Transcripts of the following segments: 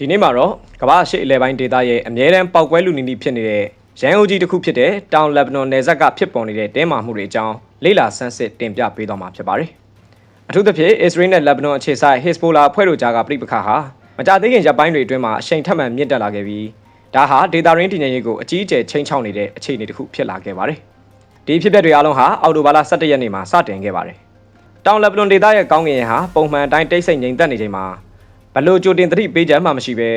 ဒီနေ့မှာတော့ကမ္ဘာရှိအလဲပိုင်းဒေသရဲ့အမြဲတမ်းပောက်ကွဲလူနီနီဖြစ်နေတဲ့ရန်အိုကြီးတစ်ခုဖြစ်တဲ့တောင်လက်ဘနွန်နယ်စပ်ကဖြစ်ပေါ်နေတဲ့တင်းမာမှုတွေအကြောင်းလေ့လာဆန်းစစ်တင်ပြပေးသွားမှာဖြစ်ပါတယ်။အထူးသဖြင့်အစ္စရေးနဲ့လက်ဘနွန်အခြေစိုက် Hezbollah အဖွဲ့တို့ကြားကပြိပခါဟာမကြသေးခင်ရပ်ပိုင်းတွေအတွင်းမှာအရှိန်ထပ်မံမြင့်တက်လာခဲ့ပြီးဒါဟာဒေတာရင်းတည်ငြိမ်ရေးကိုအကြီးအကျယ်ချိန်ချောက်နေတဲ့အခြေအနေတစ်ခုဖြစ်လာခဲ့ပါတယ်။ဒီဖြစ်ပျက်တွေအားလုံးဟာအော်တိုဘာလ17ရက်နေ့မှာစတင်ခဲ့ပါတယ်။တောင်လက်ဘနွန်ဒေသရဲ့ကောင်းကင်ဟာပုံမှန်အတိုင်းတိတ်ဆိတ်ငြိမ်သက်နေချိန်မှာ ဘလို့ကြိုတင်သတိပေးချက်မှမရှိဘဲ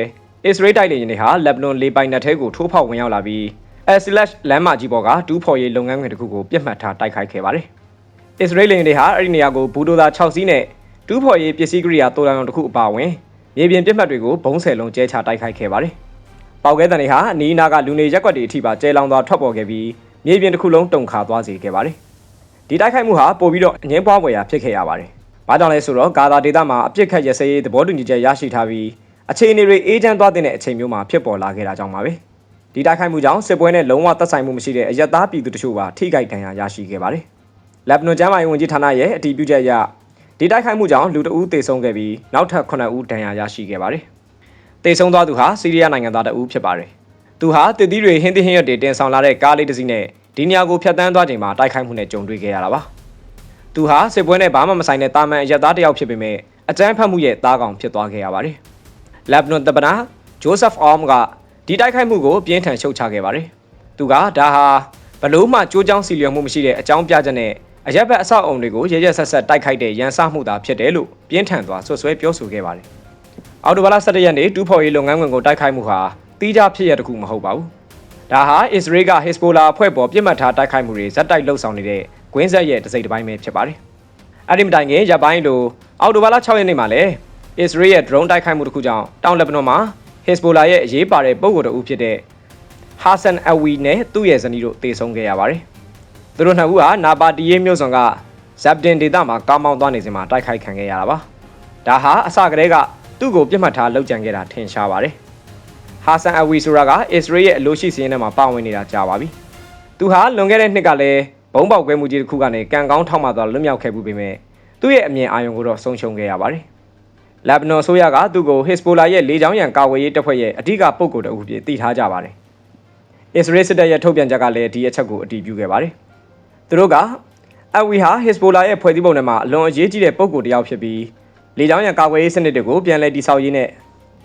အစ္စရေးတိုက်လေယာဉ်တွေဟာလက်ဘနွန်လေပိုင်နက်ထဲကိုထိုးဖောက်ဝင်ရောက်လာပြီးအက်ဆီလက်လမ်းမကြီးပေါ်ကဒူးဖော်ရေးလုပ်ငန်းခွင်တစ်ခုကိုပြစ်မှတ်ထားတိုက်ခိုက်ခဲ့ပါတယ်။အစ္စရေးလေယာဉ်တွေဟာအဲ့ဒီနေရာကိုဘူဒိုသာ6စီးနဲ့ဒူးဖော်ရေးပစ္စည်းကိရိယာတိုးလောင်တစ်ခုအပါအဝင်မြေပြင်ပြစ်မှတ်တွေကိုဘုံးဆယ်လုံးကျဲချတိုက်ခိုက်ခဲ့ပါတယ်။ပေါက်ခဲတန်တွေဟာအနီးအနားကလူနေရက်ွက်တွေအထိပါကျဲလောင်သွားထွက်ပေါ်ခဲ့ပြီးမြေပြင်တစ်ခုလုံးတုန်ခါသွားစေခဲ့ပါတယ်။ဒီတိုက်ခိုက်မှုဟာပိုပြီးတော့အငင်းပွားပွေရာဖြစ်ခဲ့ရပါတယ်။ ဘာကြောင့်လဲဆိုတော့ဂါဇာဒေသမှာအပြစ်ခတ်ရစရေးသဘောတူညီချက်ရရှိထားပြီးအခြေအနေတွေအေးချမ်းသွားတဲ့အချိန်မျိုးမှာဖြစ်ပေါ်လာခဲ့တာကြောင့်ပါပဲဒီတိုက်ခိုက်မှုကြောင့်စစ်ပွဲနဲ့လုံးဝသက်ဆိုင်မှုမရှိတဲ့အယက်သားပြည်သူတချို့ပါထိခိုက်ဒဏ်ရာရရှိခဲ့ပါတယ်လက်ဘနွန်ကျမ်းမာရေးဝန်ကြီးဌာနရဲ့အတည်ပြုချက်အရဒီတိုက်ခိုက်မှုကြောင့်လူတအူးသေဆုံးခဲ့ပြီးနောက်ထပ်9ဦးဒဏ်ရာရရှိခဲ့ပါတယ်သေဆုံးသွားသူဟာဆီးရီးယားနိုင်ငံသားတအူးဖြစ်ပါတယ်သူဟာတည်သီးတွေဟင်းသီးဟင်းရွက်တွေတင်ဆောင်လာတဲ့ကားလေးတစ်စီးနဲ့ဒီနေရာကိုဖျက်ဆီးသွားချိန်မှာတိုက်ခိုက်မှုနဲ့ကြုံတွေ့ခဲ့ရတာပါ သူဟာစစ်ပွဲနဲ့ဘာမှမဆိုင်တဲ့တာမန်အယက်သားတစ်ယောက်ဖြစ်ပေမဲ့အကြမ်းဖက်မှုရဲ့သားကောင်ဖြစ်သွားခဲ့ရပါတယ်လက်ဘနွန်တပနာဂျိုးဆက်အောမ်ကဒီတိုက်ခိုက်မှုကိုပြင်းထန်ရှုတ်ချခဲ့ပါတယ်။သူကဒါဟာဘလို့မှကြိုးကြောင်းစီလျော်မှုမရှိတဲ့အကြောင်းပြချက်နဲ့အရက်ဘက်အဆောက်အုံတွေကိုရဲရဲဆက်ဆက်တိုက်ခိုက်တဲ့ရန်စမှုသာဖြစ်တယ်လို့ပြင်းထန်စွာဆွဆွဲပြောဆိုခဲ့ပါတယ်။အော်တိုဘာလ17ရက်နေ့တူးဖော်ရေးလုပ်ငန်းခွင်ကိုတိုက်ခိုက်မှုဟာတီးခြားဖြစ်ရတခုမဟုတ်ပါဘူး။ဒါဟာအစ္စရေးကဟစ်စဘိုလာအဖွဲ့ပေါ်ပြစ်မှတ်ထားတိုက်ခိုက်မှုတွေဇက်တိုက်လှုပ်ဆောင်နေတဲ့ ကွင်းဆက်ရဲ့တစိမ့်တစ်ပိုင်းပဲဖြစ်ပါတယ်။အဲ့ဒီမတိုင်ခင်ရပ်ပိုင်းလိုအော်တိုဘာလ6ရက်နေ့မှာလည်းအစ္စရေးရဲ့ drone တိုက်ခိုက်မှုတစ်ခုကြောင့်တောင်လက်ဘနွန်မှာ Hezbollah ရဲ့အရေးပါတဲ့ပုံကိုယ်တူဖြစ်တဲ့ Hassan Awi နဲ့သူ့ရဲ့ဇနီးတို့တေဆုံးခဲ့ရပါတယ်။သူတို့နှစ်ဦးဟာနာပါတီရေးမျိုးစုံက Zabdin ဒေသမှာကားမောင်းသွားနေစဉ်မှာတိုက်ခိုက်ခံခဲ့ရတာပါ။ဒါဟာအစကတည်းကသူ့ကိုပြစ်မှတ်ထားလှုပ်ကြံခဲ့တာထင်ရှားပါတယ်။ Hassan Awi ဆိုတာက Israel ရဲ့အလို့ရှိစင်းထဲမှာပါဝင်နေတာကြာပါပြီ။သူဟာလွန်ခဲ့တဲ့နှစ်ကလည်း ဘုံပေါက်ကွဲမှုကြီးတစ်ခုကနေကံကောင်းထောက်မှသွားလွတ်မြောက်ခဲ့မှုပေမဲ့သူ့ရဲ့အမြင်အာရုံကိုတော့ဆုံးရှုံးခဲ့ရပါတယ်။လက်ဘနွန်ဆိုရကသူ့ကိုဟစ်စဘိုလာရဲ့လေကြောင်းရန်ကာဝေးရေးတပ်ဖွဲ့ရဲ့အဓိကပုဂ္ဂိုလ်တအုပ်ဖြစ်သိထားကြပါတယ်။အစ္စရေးစစ်တပ်ရဲ့ထုတ်ပြန်ချက်ကလည်းဒီအချက်ကိုအတည်ပြုခဲ့ပါတယ်။သူတို့ကအဝီဟာဟစ်စဘိုလာရဲ့ဖွဲ့စည်းပုံထဲမှာအလွန်အရေးကြီးတဲ့ပုဂ္ဂိုလ်တစ်ယောက်ဖြစ်ပြီးလေကြောင်းရန်ကာဝေးရေးစနစ်တွေကိုပြန်လည်တည်ဆောက်ရေးနဲ့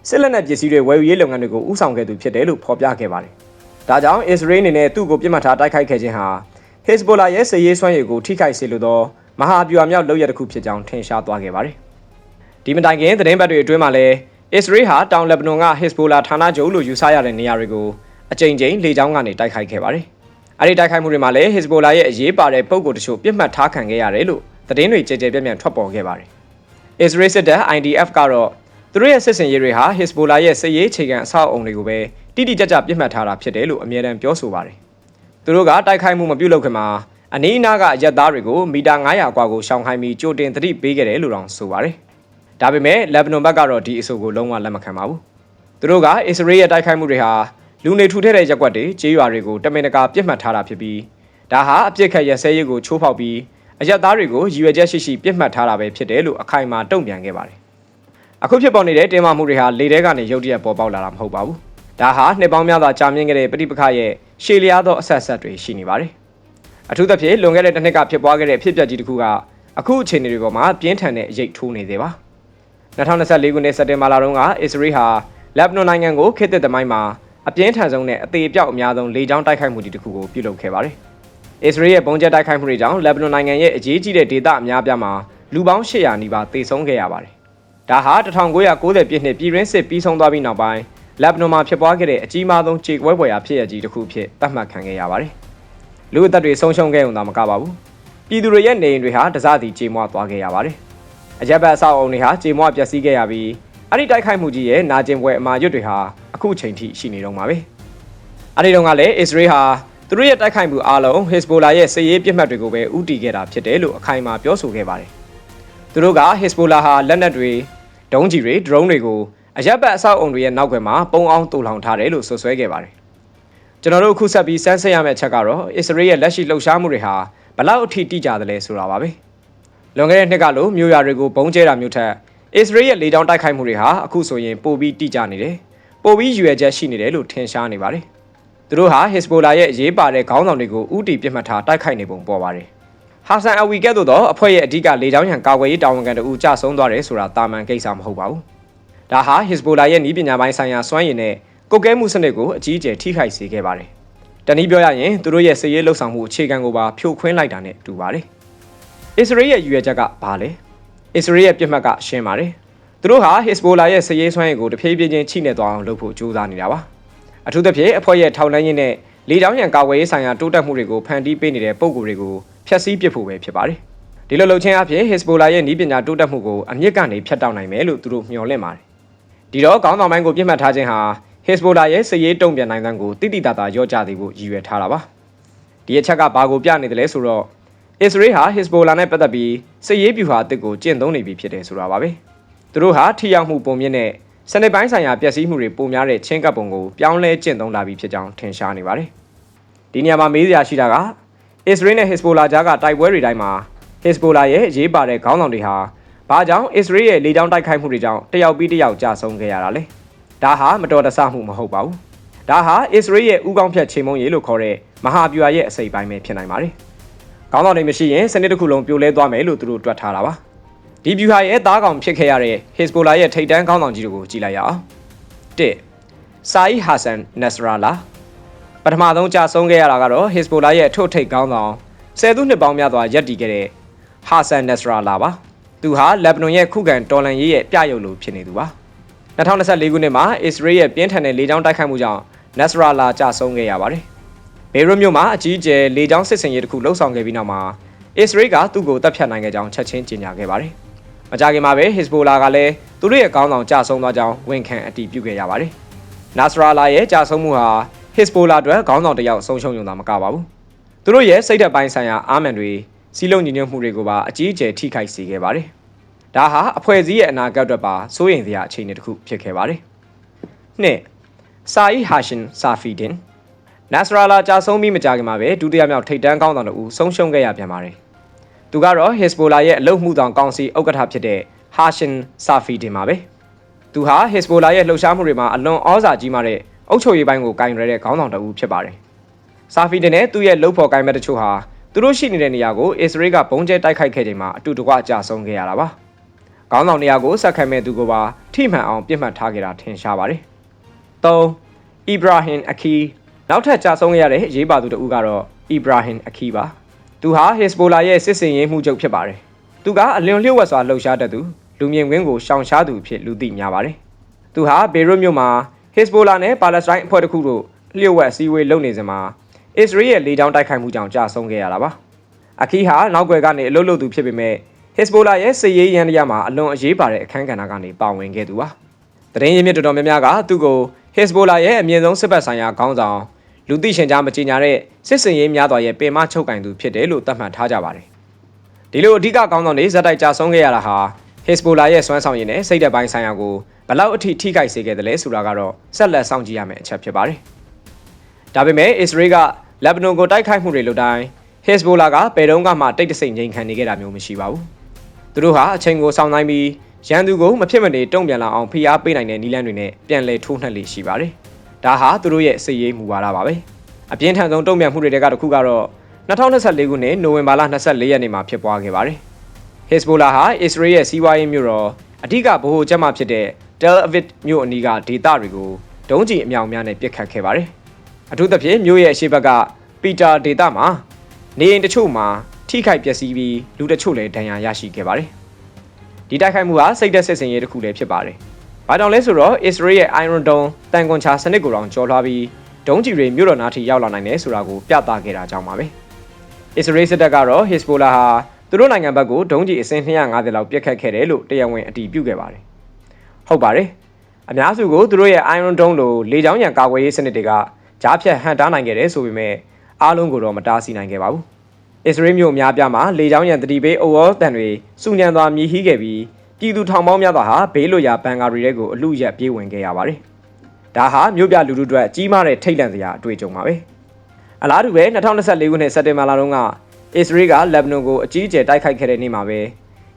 စစ်လက်နက်ပစ္စည်းတွေဝယ်ယူရေးလုပ်ငန်းတွေကိုဦးဆောင်ခဲ့သူဖြစ်တယ်လို့ဖော်ပြခဲ့ပါတယ်။ဒါကြောင့်အစ္စရေးအနေနဲ့သူ့ကိုပြစ်မှတ်ထားတိုက်ခိုက်ခဲ့ခြင်းဟာ ဟစ်စဘိုလာရဲ့စစ်ရေးစွမ်းရည်ကိုထိခိုက်စေလိုသောမဟာဗျူဟာမြောက်လုပ်ရတစ်ခုဖြစ်ကြောင်းထင်ရှားသွားခဲ့ပါတယ်။ဒီမတိုင်ခင်သတင်းပတ်တွေအတွင်းမှာလည်းအစ္စရေးဟာတောင်လက်ဘနွန်ကဟစ်စဘိုလာဌာနချုပ်လို့ယူဆရတဲ့နေရာတွေကိုအကြိမ်ကြိမ်လေကြောင်းကနေတိုက်ခိုက်ခဲ့ပါတယ်။အဲဒီတိုက်ခိုက်မှုတွေမှာလည်းဟစ်စဘိုလာရဲ့အရေးပါတဲ့ပုံကိုယ်တချို့ပြစ်မှတ်ထားခံခဲ့ရတယ်လို့သတင်းတွေကြဲကြဲပြန့်ပြန့်ထွက်ပေါ်ခဲ့ပါတယ်။အစ္စရေးစစ်တပ် IDF ကတော့သူတို့ရဲ့စစ်စင်ရေးတွေဟာဟစ်စဘိုလာရဲ့စစ်ရေးခြေခံအဆောက်အုံတွေကိုပဲတိတိကျကျပြစ်မှတ်ထားတာဖြစ်တယ်လို့အမြဲတမ်းပြောဆိုပါတယ်။ သူတို့ကတိုက်ခိုက်မှုမပြုလုပ်ခင်မှာအနီးအနားကအရက်သားတွေကိုမီတာ900ကွာကိုရှောင်ခိုင်းပြီးကြိုတင်သတိပေးခဲ့တယ်လို့တောင်ဆိုပါတယ်။ဒါပေမဲ့လက်ဘနွန်ဘက်ကတော့ဒီအဆိုကိုလုံးဝလက်မခံပါဘူး။သူတို့ကအစ္စရေးရဲ့တိုက်ခိုက်မှုတွေဟာလူနေထူထတဲ့ရက်ွက်တွေကျေးရွာတွေကိုတမင်တကာပြစ်မှတ်ထားတာဖြစ်ပြီးဒါဟာအပြစ်ခတ်ရစဲရေးကိုချိုးဖောက်ပြီးအရက်သားတွေကိုရည်ရွယ်ချက်ရှိရှိပြစ်မှတ်ထားတာပဲဖြစ်တယ်လို့အခိုင်အမာတုံ့ပြန်ခဲ့ပါတယ်။အခုဖြစ်ပေါ်နေတဲ့တင်းမာမှုတွေဟာလေထဲကနေရုတ်တရက်ပေါ်ပေါက်လာတာမဟုတ်ပါဘူး။ဒါဟာနှစ်ပေါင်းများစွာကြာမြင့်ခဲ့တဲ့ပဋိပက္ခရဲ့ ရှေ့လျားသောအဆက်ဆက်တွေရှိနေပါတယ်။အထူးသဖြင့်လွန်ခဲ့တဲ့တစ်နှစ်ကဖြစ်ပွားခဲ့တဲ့ဖြစ်ပျက်ကြီးတစ်ခုကအခုအခြေအနေတွေပေါ်မှာပြင်းထန်တဲ့အရေးထိုးနေသေးပါ2024ခုနှစ်စက်တင်ဘာလတုန်းကအစ္စရေးဟာလက်ဘနွန်နိုင်ငံကိုခေတ်သစ်သမိုင်းမှာအပြင်းထန်ဆုံးနဲ့အသေးအပြောက်အများဆုံးလေကြောင်းတိုက်ခိုက်မှုတစ်ခုကိုပြုလုပ်ခဲ့ပါတယ်။အစ္စရေးရဲ့ပုံကျဲတိုက်ခိုက်မှုတွေကြောင့်လက်ဘနွန်နိုင်ငံရဲ့အရေးကြီးတဲ့ဒေသအများပြားမှာလူပေါင်း800နီးပါးသေဆုံးခဲ့ရပါတယ်။ဒါဟာ1990ပြည့်နှစ်ပြည်တွင်းစစ်ပြီးဆုံးသွားပြီးနောက်ပိုင်း လက်ဘနွန်မှာဖြစ်ပွားခဲ့တဲ့အကြီးမားဆုံးခြေကွဲပွဲရာဖြစ်ရကြီးတစ်ခုဖြစ်သတ်မှတ်ခံခဲ့ရပါတယ်။လူအသက်တွေဆုံးရှုံးခဲ့ုံသာမကပါဘူး။ပြည်သူတွေရဲ့နေအိမ်တွေဟာတစားစီကြေမွားသွားခဲ့ရပါတယ်။အရက်ဘတ်အဆောက်အုံတွေဟာကြေမွားပျက်စီးခဲ့ရပြီးအဲ့ဒီတိုက်ခိုက်မှုကြီးရဲ့နာကျင်ပွဲအမာရွတ်တွေဟာအခုချိန်ထိရှိနေတော့မှာပဲ။အဲ့ဒီတော့ကလည်းအစ္စရေးဟာသူတို့ရဲ့တိုက်ခိုက်မှုအားလုံးဟစ်စဘိုလာရဲ့စစ်ရေးပြစ်မှတ်တွေကိုပဲဥတီခဲ့တာဖြစ်တယ်လို့အခိုင်အမာပြောဆိုခဲ့ပါတယ်။သူတို့ကဟစ်စဘိုလာဟာလက်နက်တွေဒုံးကျည်တွေဒရုန်းတွေကို အရက်ဘတ်အဆောက်အုံတွေရဲ့နောက်ွယ်မှာပုံအောင်တူလောင်ထားတယ်လို့ဆွဆွဲခဲ့ပါတယ်။ကျွန်တော်တို့အခုဆက်ပြီးစမ်းစစ်ရမယ့်အချက်ကတော့အစ္စရေးရဲ့လက်ရှိလှုပ်ရှားမှုတွေဟာဘလောက်အထိတိကျသလဲဆိုတာပါပဲ။လွန်ခဲ့တဲ့နှစ်ကလိုမြို့ရွာတွေကိုဘုံကျဲတာမျိုးထက်အစ္စရေးရဲ့လေကြောင်းတိုက်ခိုက်မှုတွေဟာအခုဆိုရင်ပိုပြီးတိကျနေတယ်။ပိုပြီးရွယ်ချက်ရှိနေတယ်လို့ထင်ရှားနေပါတယ်။သူတို့ဟာ Hezbollah ရဲ့အရေးပါတဲ့ခေါင်းဆောင်တွေကိုဥတီပြစ်မှတ်ထားတိုက်ခိုက်နေပုံပေါ်ပါတယ်။ဟာဆန်အဝီကဲ့သို့သောအဖွဲ့ရဲ့အဓိကလေကြောင်းရန်ကာကွယ်ရေးတာဝန်ခံတို့ဦးကြဆုံးသွားတယ်ဆိုတာတာမန်ကိစ္စမဟုတ်ပါဘူး။ ဒါဟာ Hezbollah ရဲ့ဤပညာပိုင်းဆိုင်ရာစွမ်းရည်နဲ့ကုတ်ကဲမှုစနစ်ကိုအကြီးအကျယ်ထိခိုက်စေခဲ့ပါတယ်။တနည်းပြောရရင်သူတို့ရဲ့စစ်ရေးလှုပ်ဆောင်မှုအခြေခံကိုပါဖြိုခွင်းလိုက်တာနဲ့တူပါတယ်။အစ္စရေးရဲ့ရည်ရွယ်ချက်ကဘာလဲ။အစ္စရေးရဲ့ပြစ်မှတ်ကရှင်းပါတယ်။သူတို့ဟာ Hezbollah ရဲ့စစ်ရေးစွမ်းရည်ကိုတဖြည်းဖြည်းချင်းချိနေသွားအောင်လုပ်ဖို့ကြိုးစားနေတာပါ။အထူးသဖြင့်အဖွဲ့ရဲ့ထောက်လှမ်းရေးနဲ့လေကြောင်းရန်ကာကွယ်ရေးဆိုင်ရာတိုးတက်မှုတွေကိုဖန်တီးပေးနေတဲ့ပုံကိုယ်တွေကိုဖျက်ဆီးပစ်ဖို့ပဲဖြစ်ပါတယ်။ဒီလိုလုပ်ခြင်းအပြင် Hezbollah ရဲ့ဤပညာတိုးတက်မှုကိုအမြင့်ကနေဖျက်တောက်နိုင်မယ်လို့သူတို့မျှော်လင့်ပါတယ်။ ဒီတော့ခေါင်းဆောင်ပိုင်းကိုပြစ်မှတ်ထားခြင်းဟာ Hezbollah ရဲ့စစ်ရေးတုံ့ပြန်နိုင်တဲ့ကိုတိတိတသာရော့ကျစေဖို့ရည်ရွယ်ထားတာပါ။ဒီအချက်ကဘာကိုပြနေတယ်လဲဆိုတော့ Israel ဟာ Hezbollah နဲ့ပတ်သက်ပြီးစစ်ရေးဗျူဟာအသစ်ကိုကျင့်သုံးနေပြီဖြစ်တယ်ဆိုတာပါပဲ။သူတို့ဟာထိရောက်မှုပုံမြင့်တဲ့စနစ်ပိုင်းဆိုင်ရာပျက်စီးမှုတွေပုံများတဲ့ချင်းကပ်ပုံကိုပြောင်းလဲကျင့်သုံးလာပြီဖြစ်ကြောင်းထင်ရှားနေပါတယ်။ဒီနေရာမှာမေးစရာရှိတာက Israel နဲ့ Hezbollah ကြားကတိုက်ပွဲတွေတိုင်းမှာ Hezbollah ရဲ့အရေးပါတဲ့ခေါင်းဆောင်တွေဟာ ဘာကြောင့် Israel ရဲ့လေကြောင်းတိုက်ခိုက်မှုတွေကြောင့်တယောက်ပြီးတယောက်ကြာဆုံးခဲ့ရတာလဲ။ဒါဟာမတော်တဆမှုမဟုတ်ပါဘူး။ဒါဟာ Israel ရဲ့ဥကောင်းဖြတ်ချိန်မုံရေးလို့ခေါ်တဲ့မဟာဗျူဟာရဲ့အစိပ်ပိုင်းပဲဖြစ်နိုင်ပါတယ်။ခေါင်းဆောင်တွေမရှိရင်စနစ်တစ်ခုလုံးပြိုလဲသွားမယ်လို့သူတို့တွက်ထားတာပါ။ဒီဗျူဟာရဲ့သားကောင်ဖြစ်ခဲ့ရတဲ့ Hezbollah ရဲ့ထိပ်တန်းခေါင်းဆောင်ကြီးတို့ကိုကြည့်လိုက်ရအောင်။ 1. Saeed Hassan Nasrallah ပထမဆုံးကြာဆုံးခဲ့ရတာကတော့ Hezbollah ရဲ့ထို့ထိပ်ခေါင်းဆောင်ဆယ်စုနှစ်ပေါင်းများစွာရပ်တည်ခဲ့တဲ့ Hassan Nasrallah ပါ သူဟာလက်ဘနွန်ရဲ့ခုခံတော်လှန်ရေးရဲ့ပြရုပ်လိုဖြစ်နေသူပါ2024ခုနှစ်မှာ Israel ရဲ့ပြင်းထန်တဲ့လေကြောင်းတိုက်ခိုက်မှုကြောင့် Nasrallah ကြာဆုံးခဲ့ရပါတယ်ဘေရွတ်မြို့မှာအကြီးအကျယ်လေကြောင်းစစ်ဆင်ရေးတစ်ခုလှုပ်ဆောင်ခဲ့ပြီးနောက်မှာ Israel ကသူ့ကိုတပ်ဖြတ်နိုင်ခဲ့ကြောင်းချက်ချင်းကြေညာခဲ့ပါတယ်မကြခင်မှာပဲ Hezbollah ကလည်းသူတို့ရဲ့ခေါင်းဆောင်ကြာဆုံးသွားကြောင်းဝန်ခံအတည်ပြုခဲ့ရပါတယ် Nasrallah ရဲ့ကြာဆုံးမှုဟာ Hezbollah အတွက်ခေါင်းဆောင်တစ်ယောက်ဆုံးရှုံးရုံသာမကပါဘူး။သူတို့ရဲ့စိတ်သက်ပိုင်းဆိုင်ရာအာမန်တွေစီးလုံးညီညွတ်မှုတွေကိုပါအကြီးအကျယ်ထိခိုက်စေခဲ့ပါတယ်။ ဒါဟာအဖွဲ့အစည်းရဲ့အနာဂတ်အတွက်ပါစိုးရိမ်စရာအခြေအနေတစ်ခုဖြစ်ခဲ့ပါတယ်။နှစ်စာအီဟာရှင်ဆာဖီဒင်နတ်စရာလာကြာဆုံးပြီးမကြခင်မှာပဲဒုတိယမြောက်ထိပ်တန်းကောင်းဆောင်တို့ဆုံးရှုံးခဲ့ရပြန်ပါတယ်။သူကတော့ Hezbollah ရဲ့အလုမှုတောင်ကောင်စီဥက္ကဋ္ဌဖြစ်တဲ့ Hashin Safidin ပါပဲ။သူဟာ Hezbollah ရဲ့လှုပ်ရှားမှုတွေမှာအလွန်ဩဇာကြီးမားတဲ့အုပ်ချုပ်ရေးပိုင်းကိုကင်ရတဲ့ခေါင်းဆောင်တဦးဖြစ်ပါတယ်။ဆာဖီဒင်နဲ့သူ့ရဲ့လှုပ်ဖော်ကိုင်မဲ့တချို့ဟာသူတို့ရှိနေတဲ့နေရာကိုအစ္စရေးကပုံကျဲတိုက်ခိုက်ခဲ့ချိန်မှာအတူတကွအကြဆုံးခဲ့ရတာပါ။ ခေါင်းဆောင်နေရာကိုဆက်ခံမဲ့သူကိုပါထိမှန်အောင်ပြစ်မှတ်ထားခဲ့တာထင်ရှားပါတယ်။၃အီဘရာဟင်အခီနောက်ထပ်ကြာဆုံးခဲ့ရတဲ့ရေးပါသူတဦးကတော့အီဘရာဟင်အခီပါ။သူဟာ Hezbollah ရဲ့စစ်စင်ရေးမှုချုပ်ဖြစ်ပါတယ်။သူကအလွန်လျှို့ဝှက်စွာလှုပ်ရှားတတ်သူလူမြင်ကွင်းကိုရှောင်ရှားသူဖြစ်လူသိများပါတယ်။သူဟာဘေရွတ်မြို့မှာ Hezbollah နဲ့ပါလက်စတိုင်းအဖွဲ့တစ်ခုတို့လျှို့ဝှက်စည်းဝေးလုပ်နေစဉ်မှာအစ္စရေးရဲ့လေကြောင်းတိုက်ခိုက်မှုကြောင့်ကြာဆုံးခဲ့ရတာပါ။အခီဟာနောက်ွယ်ကနေအလုတ်လုတ်သူဖြစ်ပေမဲ့ Hezbollah ရဲ့စစ်ရေးရန်တရားမှာအလွန်အရေးပါတဲ့အခန်းကဏ္ဍကနေပါဝင်ခဲ့သူပါ။တရင်ရင်းမြစ်တော်တော်များများကသူ့ကို Hezbollah ရဲ့အမြင့်ဆုံးစစ်ဘက်ဆိုင်ရာခေါင်းဆောင်လူသိရှင်ကြားမကြေညာတဲ့စစ်စင်ရေးများစွာရဲ့ပင်မချုပ်ကင်သူဖြစ်တယ်လို့သတ်မှတ်ထားကြပါတယ်။ဒီလိုအဓိကခေါင်းဆောင်တွေဇက်တိုက်ကြာဆုံးခဲ့ရတာဟာ Hezbollah ရဲ့စွမ်းဆောင်ရည်နဲ့စိတ်သက်ပိုင်းဆိုင်ရာကိုဘလောက်အထိထိခိုက်စေခဲ့တယ်လဲဆိုတာကတော့ဆက်လက်စောင့်ကြည့်ရမယ့်အချက်ဖြစ်ပါတယ်။ဒါပေမဲ့ Israel ကလက်ဘနွန်ကိုတိုက်ခိုက်မှုတွေလုပ်တိုင်း Hezbollah ကဘယ်တော့မှတိတ်တဆိတ်ငြိမ်ခံနေခဲ့တာမျိုးမရှိပါဘူး။ သူတို့ဟာအချိန်ကိုစောင့်နိုင်ပြီးရန်သူကိုမဖြစ်မနေတုံ့ပြန်လာအောင်ဖိအားပေးနိုင်တဲ့နည်းလမ်းတွေနဲ့ပြန်လည်ထိုးနှက်လေရှိပါတယ်။ဒါဟာသူတို့ရဲ့စစ်ရေးမူဝါဒပါပဲ။အပြင်းထန်ဆုံးတုံ့ပြန်မှုတွေကတစ်ခုကတော့2024ခုနှစ်နိုဝင်ဘာလ24ရက်နေ့မှာဖြစ်ပွားခဲ့ပါတယ်။ Hezbollah ဟာ Israel ရဲ့စီးပွားရေးမြို့တော်အဓိကဗဟိုချက်မှဖြစ်တဲ့ Tel Aviv မြို့အနီးကဒေသတွေကိုဒုံးကျည်အမြောက်များနဲ့ပစ်ခတ်ခဲ့ပါတယ်။အထူးသဖြင့်မြို့ရဲ့အရှေ့ဘက်ကပီတာဒေသမှာနေအိမ်တချို့မှာ ထိခိုက်ပျက်စီးပြီးလူတချို့လည်းဒဏ်ရာရရှိခဲ့ပါတယ်။ဒီတိုက်ခိုက်မှုဟာစိတ်သက်စစ်စင်ရေးတစ်ခုလည်းဖြစ်ပါတယ်။ဘာကြောင့်လဲဆိုတော့ Israel ရဲ့ Iron Dome တန်ကွန်ချာစနစ်ကိုတောင်ကျော်လွှားပြီးဒုံးကျည်တွေမြို့တော်နားထိရောက်လာနိုင်တယ်ဆိုတာကိုပြသခဲ့တာကြောင့်ပါပဲ။ Israel စစ်တပ်ကတော့ Hezbollah ဟာသူတို့နိုင်ငံဘက်ကိုဒုံးကျည်အစင်း250လောက်ပစ်ခတ်ခဲ့တယ်လို့တရားဝင်အတည်ပြုခဲ့ပါတယ်။ဟုတ်ပါတယ်။အများစုကိုသူတို့ရဲ့ Iron Dome လိုလေကြောင်းရန်ကာကွယ်ရေးစနစ်တွေကကြားဖြတ်ဟန်တားနိုင်ခဲ့တယ်ဆိုပေမဲ့အားလုံးကိုတော့မတားဆီးနိုင်ခဲ့ပါဘူး။ အစ္စရေးမျိုးအများပြားမှာလေကြောင်းရန်တတိပေးအိုဝေါ်တန်တွေစုညံသွားမြည်ဟီးခဲ့ပြီးပြည်သူထောင်ပေါင်းများစွာဟာဘေးလွတ်ရာဘန်ကာရီတွေကိုအလူရက်ပြေးဝင်ခဲ့ရပါတယ်။ဒါဟာမြို့ပြလူထုအတွက်ကြီးမားတဲ့ထိတ်လန့်စရာအတွေ့အကြုံပါပဲ။အလားတူပဲ2024ခုနှစ်စက်တင်ဘာလတုန်းကအစ္စရေးကလက်ဘနွန်ကိုအကြီးအကျယ်တိုက်ခိုက်ခဲ့တဲ့နေ့မှာပဲ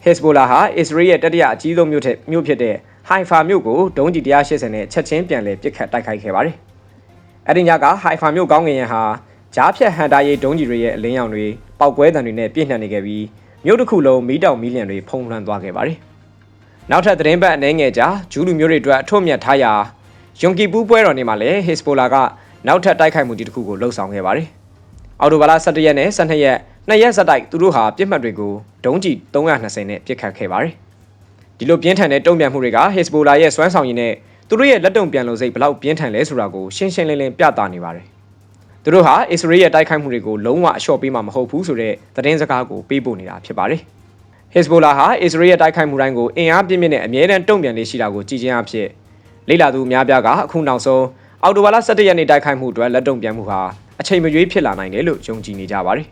Hezbollah ဟာ Israel ရဲ့တတိယအကြီးဆုံးမြို့ထက်မြို့ဖြစ်တဲ့ Haifa မြို့ကိုဒုံးကျည်180နဲ့ချက်ချင်းပြန်လည်ပစ်ခတ်တိုက်ခိုက်ခဲ့ပါတယ်။အဲဒီညက Haifa မြို့ကောင်းကင်ရံဟာကြားဖြတ်ဟန်တာရေးဒုံးကျည်တွေရဲ့အလင်းရောင်တွေ ပောက်ကွဲတံတွေနဲ့ပြည့်နှံ့နေခဲ့ပြီးမြို့တစ်ခုလုံးမီးတောင်မီးလျံတွေဖုံးလွှမ်းသွားခဲ့ပါတယ်။နောက်ထပ်သတင်းပတ်အနေငယ်ကြာဂျူးလူမျိုးတွေအတွက်အထွတ်မြတ်ထားရာယွန်ကီပူးပွဲတော်နေ့မှာလည်း Hezbollah ကနောက်ထပ်တိုက်ခိုက်မှုကြီးတစ်ခုကိုလှုပ်ဆောင်ခဲ့ပါတယ်။အော်တိုဘာလ17ရက်နဲ့12ရက်နှစ်ရက်ဆက်တိုက်သူတို့ဟာပြစ်မှတ်တွေကိုဒုံးကျည်320နဲ့ပစ်ခတ်ခဲ့ပါတယ်။ဒီလိုပြင်းထန်တဲ့တုံ့ပြန်မှုတွေက Hezbollah ရဲ့စွမ်းဆောင်ရည်နဲ့သူတို့ရဲ့လက်တုံ့ပြန်လို့စိတ်ဘလောက်ပြင်းထန်လဲဆိုတာကိုရှင်းရှင်းလင်းလင်းပြသနေပါတယ်။ သူတို့ဟာ Israel ရဲ့တိုက်ခိုက်မှုတွေကိုလုံးဝအလျှော့ပေးမှာမဟုတ်ဘူးဆိုတဲ့သတင်းစကားကိုပေးပို့နေတာဖြစ်ပါတယ်။ Hezbollah ဟာ Israel ရဲ့တိုက်ခိုက်မှုတိုင်းကိုအင်အားပြင်းပြင်းနဲ့အမြဲတမ်းတုံ့ပြန်နေရှိတာကိုကြည်ချင်းအဖြစ်လေ့လာသူအများပြားကအခုနောက်ဆုံးအော်တိုဘာလ17ရက်နေ့တိုက်ခိုက်မှုအတွက်လက်တုံ့ပြန်မှုဟာအချိန်မရွေးဖြစ်လာနိုင်တယ်လို့ယုံကြည်နေကြပါတယ်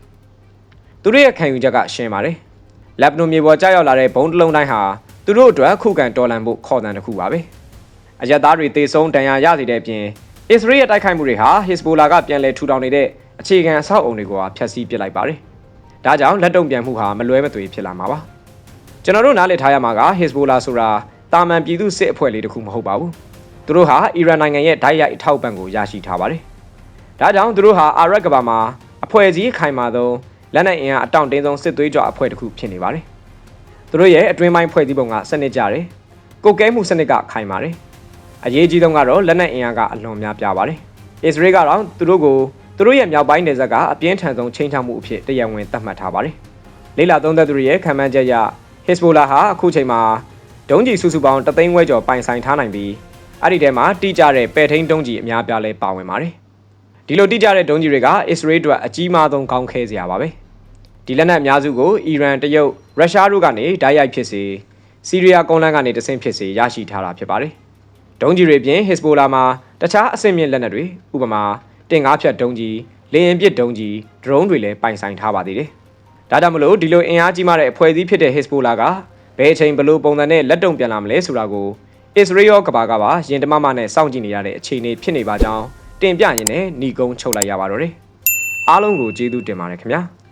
။သူတို့ရဲ့ခံယူချက်ကရှင်းပါတယ်။လက်ဘနွန်မြေပေါ်ကြောက်ရောက်လာတဲ့ဘုံတစ်လုံးတိုင်းဟာသူတို့အတွက်ခုခံတော်လှန်ဖို့ခေါ်တန်တစ်ခုပါပဲ။အရက်သားတွေတေဆုံးဒဏ်ရာရစေတဲ့အပြင် အစ္စရေးရဲ့တိုက်ခိုက်မှုတွေဟာ Hezbollah ကပြန်လည်ထူထောင်နေတဲ့အခြေခံအဆောက်အုံတွေကိုဖျက်ဆီးပစ်လိုက်ပါတယ်။ဒါကြောင့်လက်တုံ့ပြန်မှုဟာမလွဲမသွေဖြစ်လာမှာပါ။ကျွန်တော်တို့နားလည်ထားရမှာက Hezbollah ဆိုတာတာမန်ပြည်သူစစ်အဖွဲ့လေးတစ်ခုမဟုတ်ပါဘူး။သူတို့ဟာအီရန်နိုင်ငံရဲ့ဓာတ်ရိုက်အထောက်ပံ့ကိုရရှိထားပါတယ်။ဒါကြောင့်သူတို့ဟာအာရက်ကဘာမှာအဖွဲ့အစည်းခိုင်မာသောလက်နက်အင်အားအတောင့်တင်းဆုံးစစ်သွေးကြွအဖွဲ့တစ်ခုဖြစ်နေပါတယ်။သူတို့ရဲ့အတွင်းပိုင်းဖွဲ့စည်းပုံကစနစ်ကြတယ်။ကုတ်ကဲမှုစနစ်ကခိုင်ပါတယ်။ အရေးကြီးဆုံးကတော့လက်နက်အင်အားကအလွန်များပြားပါတယ်။အစ္စရေးကတော့သူတို့ကိုသူတို့ရဲ့မြောက်ပိုင်းနယ်စပ်ကအပြင်းထန်ဆုံးချိန်ချမှုအဖြစ်တရားဝင်သတ်မှတ်ထားပါတယ်။လေးလာသုံးသက်သူတွေရဲ့ခံမှန်းချက်အရ Hezbollah ဟာအခုချိန်မှာဒုံးကျည်စုစုပေါင်းတသိန်းဝဲကျော်ပိုင်ဆိုင်ထားနိုင်ပြီးအဲ့ဒီထဲမှာတိကျတဲ့ပဲ့ထိန်ဒုံးကျည်အများပြားလဲပါဝင်ပါတယ်။ဒီလိုတိကျတဲ့ဒုံးကျည်တွေကအစ္စရေးအတွက်အကြီးမားဆုံးကောင်းခဲစရာပါပဲ။ဒီလက်နက်အများစုကိုအီရန်တရုတ်ရုရှားတို့ကနေဓာတ်ရိုက်ဖြစ်စေစီးရီးယားကုန်းလမ်းကနေတဆင့်ဖြစ်စေရရှိထားတာဖြစ်ပါတယ်။ ဒုံးကျည်တွေပြင် Hezbollah မှာတခြားအဆင့်မြင့်လက်နက်တွေဥပမာတင်ငါးဖြတ်ဒုံးကျည်လေယာဉ်ပစ်ဒုံးကျည်ဒရုန်းတွေလည်းပိုင်ဆိုင်ထားပါသေးတယ်။ဒါကြောင့်မလို့ဒီလိုအင်အားကြီးမားတဲ့အဖွဲ့အစည်းဖြစ်တဲ့ Hezbollah ကဘယ်အချိန်ဘလို့ပုံစံနဲ့လက်တုံပြန်လာမလဲဆိုတာကိုအစ္စရေးရောကဘာကပါရင်တမမနဲ့စောင့်ကြည့်နေရတဲ့အခြေအနေဖြစ်နေပါကြောင်းတင်ပြရင်းနဲ့ညီကုန်းချုပ်လိုက်ရပါတော့တယ်။အားလုံးကိုကျေးဇူးတင်ပါတယ်ခင်ဗျာ။